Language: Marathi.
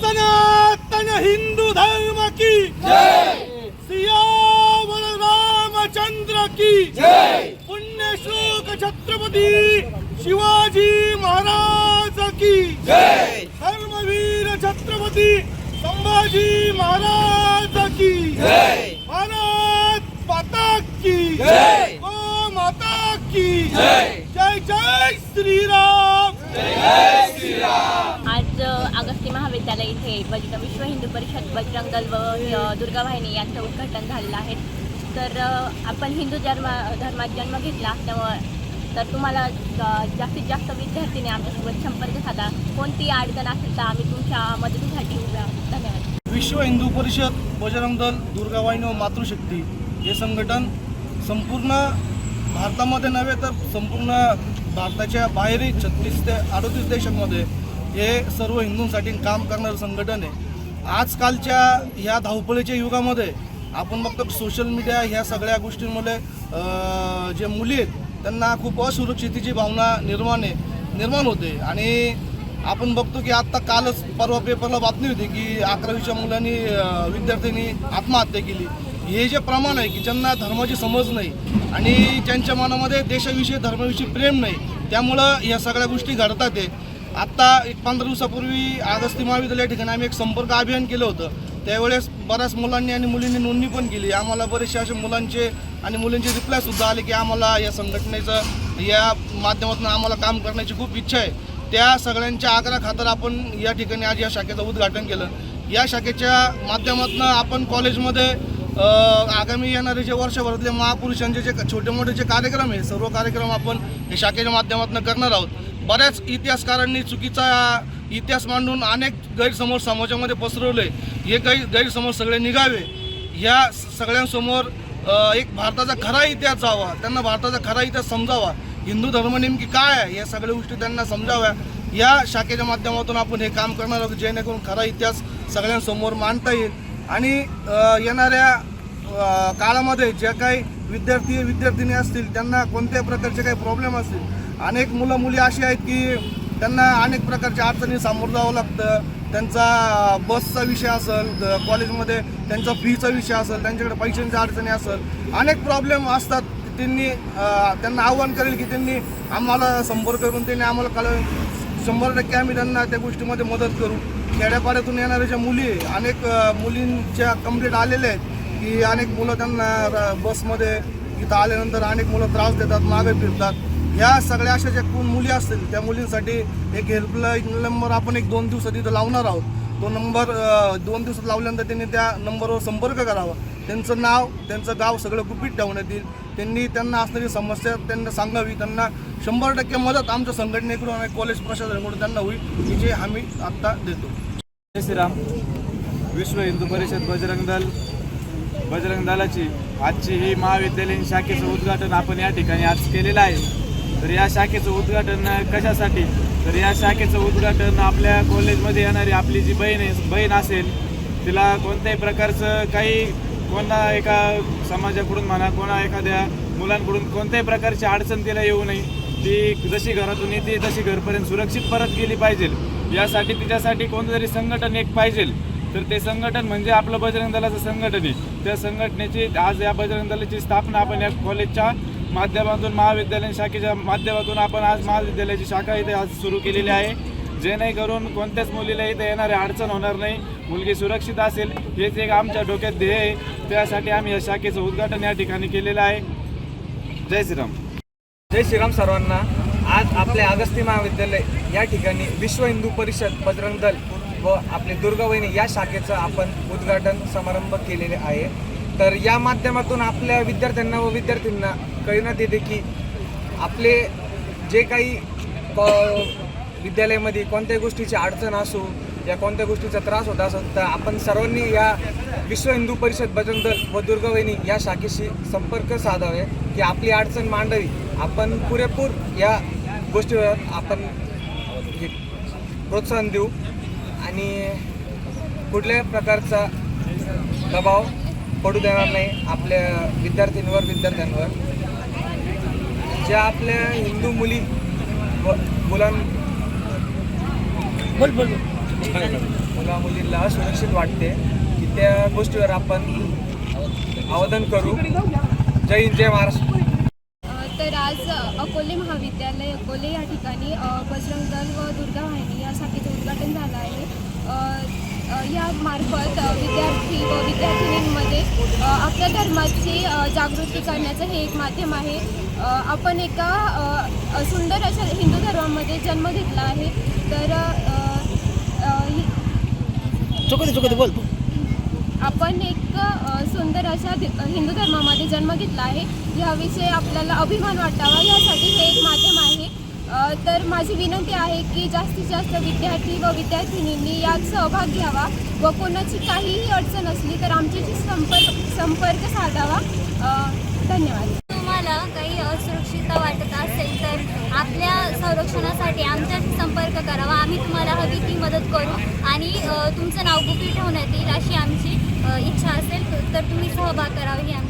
सनातन हिंदू धर्म की। जय। सियावर रामचंद्र की। जय। पुण्यश्लोक छत्रपती शिवाजी महाराज की। जय। धर्मवीर छत्रपती संभाजी महाराज की। जय। भारत माता की। जय। गो माता की। जय। जय जय श्रीराम। अ, महाविद्यालय इथे बज विश्व हिंदू परिषद बजरंग दल व दुर्गा वाहिनी यांचं उद्घाटन झालेलं आहे. तर आपण हिंदू धर्मा धर्मात जन्म घेतला त्यामुळं तर तुम्हाला जास्तीत जास्त विद्यार्थीने आमच्यासोबत संपर्क साधा. कोणती अडचण असेल तर आम्ही तुमच्या मदतीसाठी उभ्या धन्यवाद. विश्व हिंदू परिषद बजरंग दल दुर्गावाहिनी व मातृशक्ती हे संघटन संपूर्ण भारतामध्ये नव्हे तर संपूर्ण भारताच्या बाहेरही छत्तीस ते अडतीस देशांमध्ये हे सर्व हिंदूंसाठी काम करणारं संघटन आहे. आजकालच्या ह्या धावपळीच्या युगामध्ये आपण बघतो सोशल मीडिया ह्या सगळ्या गोष्टींमुळे जे मुली आहेत त्यांना खूप असुरक्षितेची भावना निर्माण आहे निर्माण होते. आणि आपण बघतो की आत्ता कालच परवा पेपरला बातमी होती की अकरावीच्या मुलांनी विद्यार्थ्यांनी आत्महत्या केली. हे जे प्रमाण आहे की ज्यांना धर्माची समज नाही आणि ज्यांच्या मनामध्ये देशाविषयी धर्माविषयी प्रेम नाही त्यामुळं या सगळ्या गोष्टी घडतात आहे. आत्ता एक पंधरा दिवसापूर्वी आगस्ती महाविद्यालया ठिकाणी आम्ही एक संपर्क अभियान केलं होतं. त्यावेळेस बऱ्याच मुलांनी आणि मुलींनी नोंदणी पण केली. आम्हाला बरेचसे असे मुलांचे आणि मुलींचे रिप्लायसुद्धा आले की आम्हाला या संघटनेचं या माध्यमातून आम्हाला काम करण्याची खूप इच्छा आहे. त्या सगळ्यांच्या आग्रह खातर आपण या ठिकाणी आज या शाखेचं उद्घाटन केलं. या शाखेच्या माध्यमातून आपण कॉलेजमध्ये आगामी येणारे जे वर्षभरातले महापुरुषांचे जे छोटे मोठे जे कार्यक्रम आहे सर्व कार्यक्रम आपण या शाखेच्या माध्यमातून करणार आहोत. बऱ्याच इतिहासकारांनी चुकीचा इतिहास मांडून अनेक गैरसमोर समाजामध्ये पसरवले. हे काही गैरसमोर सगळे निघावे. ह्या सगळ्यांसमोर एक भारताचा खरा इतिहास जावा. त्यांना भारताचा खरा इतिहास समजावा. हिंदू धर्म नेमकी काय आहे? या सगळ्या गोष्टी त्यांना समजाव्या. या शाखेच्या माध्यमातून आपण हे काम करणार आहोत जेणेकरून खरा इतिहास सगळ्यांसमोर मांडता येईल. आणि येणाऱ्या काळामध्ये ज्या काही विद्यार्थी विद्यार्थिनी असतील त्यांना कोणत्याही प्रकारचे काही प्रॉब्लेम असतील अनेक मुलं मुली अशी आहेत की त्यांना अनेक प्रकारच्या अडचणी सामोरं जावं लागतं. त्यांचा बसचा विषय असेल कॉलेजमध्ये त्यांचा फीचा विषय असेल त्यांच्याकडे पैशांच्या अडचणी असेल अनेक प्रॉब्लेम असतात. त्यांनी त्यांना आव्हान करेल की त्यांनी आम्हाला संपर्क करून त्यांनी आम्हाला कळ शंभर टक्के आम्ही त्यांना त्या गोष्टीमध्ये मदत करू. खेड्यापाड्यातून येणाऱ्या ज्या मुली अनेक मुलींच्या कंप्लेंट आलेल्या आहेत की अनेक मुलं त्यांना र- बसमध्ये इथं आल्यानंतर अनेक मुलं त्रास देतात मागे फिरतात. ह्या सगळ्या अशा ज्या कोण मुली असतील त्या मुलींसाठी एक हेल्पलाईन नंबर आपण एक दोन दिवसात इथं लावणार आहोत. तो नंबर दोन दिवसात लावल्यानंतर त्यांनी त्या नंबरवर संपर्क करावा. त्यांचं नाव त्यांचं गाव सगळं गुपित ठेवण्यात येईल. त्यांनी त्यांना असणारी समस्या त्यांना सांगावी. त्यांना शंभर टक्के मदत आमच्या संघटनेकडून आणि कॉलेज प्रशासनाकडून त्यांना होईल ही जे आम्ही आत्ता देतो. जय श्रीराम. विश्व हिंदू परिषद बजरंग दल बजरंग दलाची आजची ही महाविद्यालयीन शाखेचं उद्घाटन आपण या ठिकाणी आज केलेलं आहे. तर या शाखेचं उद्घाटन कशासाठी? तर या शाखेचं उद्घाटन आपल्या कॉलेजमध्ये येणारी आपली जी बहीण आहे बहीण असेल तिला कोणत्याही प्रकारचं काही कोणा एका समाजाकडून म्हणा कोणा एखाद्या मुलांकडून कोणत्याही प्रकारची अडचण तिला येऊ नये. ती जशी घरातून येते तशी घरपर्यंत सुरक्षित परत गेली पाहिजे. यासाठी तिच्यासाठी कोणतं तरी संघटन एक पाहिजे. तर ते संघटन म्हणजे आपलं बजरंग दलाचं संघटन आहे. त्या संघटनेची आज या बजरंग दलाची स्थापना आपण या कॉलेजच्या माध्यमातून महाविद्यालयीन शाखेच्या माध्यमातून आपण आज महाविद्यालयाची शाखा इथे आज सुरू केलेली आहे. जेणेकरून कोणत्याच मुलीला इथे येणारे अडचण होणार नाही. मुलगी सुरक्षित असेल हेच एक आमच्या डोक्यात ध्येय आहे. त्यासाठी आम्ही या शाखेचं उद्घाटन या ठिकाणी केलेलं आहे. जय श्रीराम. जय श्रीराम सर्वांना. आज आपले अगस्ती महाविद्यालय या ठिकाणी विश्व हिंदू परिषद बजरंग दल व आपले दुर्गावहिनी या शाखेचं आपण उद्घाटन समारंभ केलेले आहे. तर या माध्यमातून आपल्या विद्यार्थ्यांना व विद्यार्थ्यांना कळण्यात येते की आपले जे काही कॉ- विद्यालयामध्ये कोणत्याही गोष्टीची अडचण असो या कोणत्या गोष्टीचा त्रास होत असेल तर आपण सर्वांनी या विश्व हिंदू परिषद बजरंग दल व दुर्गावहिनी या शाखेशी संपर्क साधावे की आपली अडचण मांडावी. आपण पुरेपूर या गोष्टीवर आपण हे प्रोत्साहन देऊ. आणि कुठल्या प्रकारचा दबाव पडू देणार नाही आपल्या विद्यार्थ्यांवर विद्यार्थ्यांवर. ज्या आपल्या हिंदू मुली व मुलां बोल बोल. बोल. मुला मुलींना असुरक्षित वाटते की त्या गोष्टीवर आपण आवाहन करू. जय हिंद जय महाराष्ट्र. तर आज अकोले महाविद्यालय अकोले या ठिकाणी बजरंग दल व दुर्गा वाहिनी या शाखेचं उद्घाटन झालं आहे. या मार्फत विद्यार्थी व विद्यार्थिनींमध्ये आपल्या धर्माची जागृती करण्याचं हे एक माध्यम आहे. आपण एका सुंदर अशा हिंदू धर्मामध्ये जन्म घेतला आहे. तर आपण एक सुंदर अशा हिंदू धर्मामध्ये जन्म घेतला आहे. याविषयी आपल्याला अभिमान वाटावा यासाठी हे एक माध्यम आहे. तर माझी विनंती आहे की जास्तीत जास्त विद्यार्थी व विद्यार्थिनींनी यात सहभाग घ्यावा व कोणाची काहीही अडचण असली तर आमच्याशी संपर्क संपर्क साधावा. धन्यवाद. तुम्हाला काही असुरक्षितता वाटत असेल तर आपल्या संरक्षणासाठी आमच्याशी संपर्क करावा. आम्ही तुम्हाला हवी ती मदत करू. आणि तुमचं नाव गुपित ठेवण्यात येईल अशी आमची इच्छा असेल तर तुम्ही सहभाग करावा ही आमची